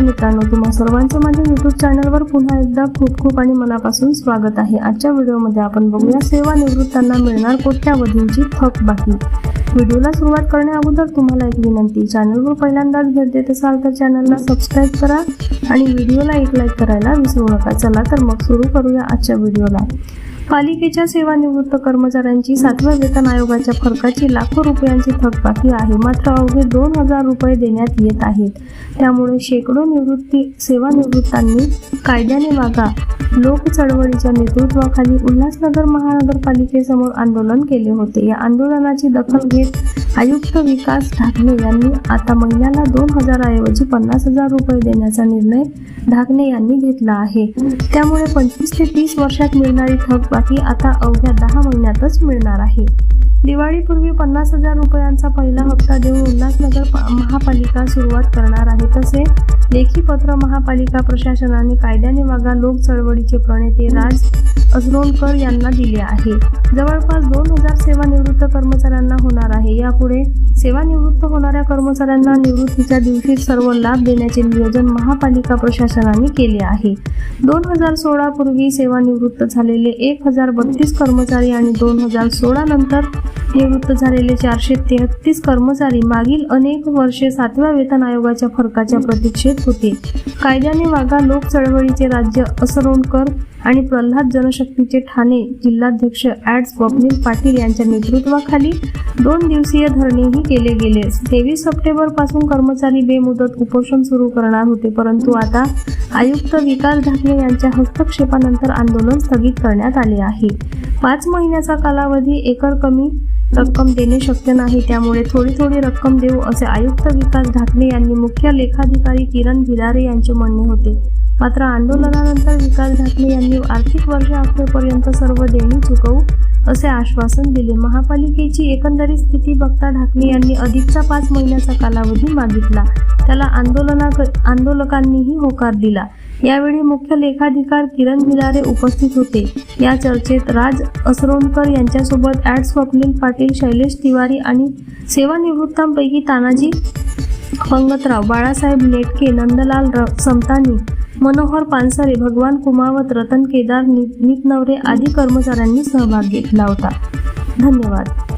मित्रांनो तुम्हा सर्वांचं माझ्या युट्यूब चॅनलवर पुन्हा एकदा खूप खूप आणि मनापासून स्वागत आहे. आजच्या व्हिडिओमध्ये आपण बघूया सेवानिवृत्तांना मिळणार कोट्यावधींची थकबाकी व्हिडिओला सुरुवात करण्याअगोदर तुम्हाला एक विनंती चॅनलवर पहिल्यांदाच भेट देत असाल तर चॅनलला सबस्क्राईब करा आणि व्हिडिओला एक लाईक करायला विसरू नका. चला तर मग सुरू करूया आजच्या व्हिडिओला. पालिकेच्या सेवानिवृत्त कर्मचाऱ्यांची सातव्या वेतन आयोगाच्या फरकाची लाखो रुपयांची थकबाकी आहे. मात्र अवघे दोन हजार रुपये देण्यात येत आहेत. त्यामुळे शेकडो निवृत्ती सेवानिवृत्तांनी कायद्याने वागा लोक चळवळीच्या नेतृत्वाखाली उल्हासनगर महानगरपालिकेसमोर आंदोलन केले होते. या आंदोलनाची दखल घेत आयुक्त विकास ढाकणे यांनी आता महिन्याला दोन हजाराऐवजी पन्नास हजार रुपये देण्याचा निर्णय ढाकणे यांनी घेतला आहे. त्यामुळे पंचवीस ते तीस वर्षात मिळणारी थकबाकी आता अवघ्या दहा महिन्यातच मिळणार आहे. दिवाळीपूर्वी पन्नास हजार रुपयांचा पहिला हप्ता देऊन उल्हासनगर महापालिका सुरुवात करणार आहे. तसे लेखी पत्र महापालिका प्रशासनाने कायद्याने वागा लोक चळवळीचे प्रणेते राज अजरोणकर यांना दिले आहे. जवळपास दोन हजार सेवानिवृत्त कर्मचाऱ्यांना होणार आहे. यापुढे सेवानिवृत्त होणाऱ्या कर्मचाऱ्यांना निवृत्तीच्या दिवशी सर्व लाभ देण्याचे नियोजन महापालिका प्रशासनाने केले आहे. दोन हजार सोळा पूर्वी सेवानिवृत्त झालेले एक हजार बत्तीस कर्मचारी आणि दोन हजार सोळा नंतर निवृत्त झालेले चारशे तेहतीस कर्मचारी मागील अनेक वर्षे सातव्या वेतन आयोगाच्या फरकाच्या प्रतीक्षेत होते. कायद्याने वागा लोक चळवळीचे राज्य असरोणकर आणि प्रल्हाद जनशक्तीचे ठाणे जिल्हाध्यक्ष ॲड स्वप्नील पाटील यांच्या नेतृत्वाखाली दोन दिवसीय धरणेही केले गेले. तेवीस सप्टेंबरपासून कर्मचारी बेमुदत उपोषण सुरू करणार होते परंतु आता आयुक्त विकास ढाकणे यांच्या हस्तक्षेपानंतर आंदोलन स्थगित करण्यात आले आहे. पाच महिन्याचा कालावधी एकर कमी रक्कम देणे शक्य नाही त्यामुळे थोडी थोडी रक्कम देऊ असे आयुक्त विकास ढाकणे यांनी मुख्य लेखाधिकारी किरण भिलारे यांचे म्हणणे होते. मात्र आंदोलनानंतर विकास ढाकणे यांनी आर्थिक वर्ष अखेरपर्यंत सर्व देणी चुकवू असे आश्वासन दिले. महापालिकेची एकंदरीत स्थिती बघता ढाकणे यांनी अधिकचा पाच महिन्याचा कालावधी मागितला. त्याला आंदोलना आंदोलकांनीही होकार दिला. यावेळी मुख्य लेखाधिकार किरण भिलारे उपस्थित होते. या चर्चेत राज असरोणकर यांच्यासोबत ॲड स्वप्नील पाटील शैलेश तिवारी आणि सेवानिवृत्तांपैकी तानाजी पंगतराव बाळासाहेब नेटके नंदलाल र समतानी मनोहर पानसरे भगवान कुमावत रतन केदार नि- नीत नवरे आदी कर्मचाऱ्यांनी सहभाग घेतला होता. धन्यवाद.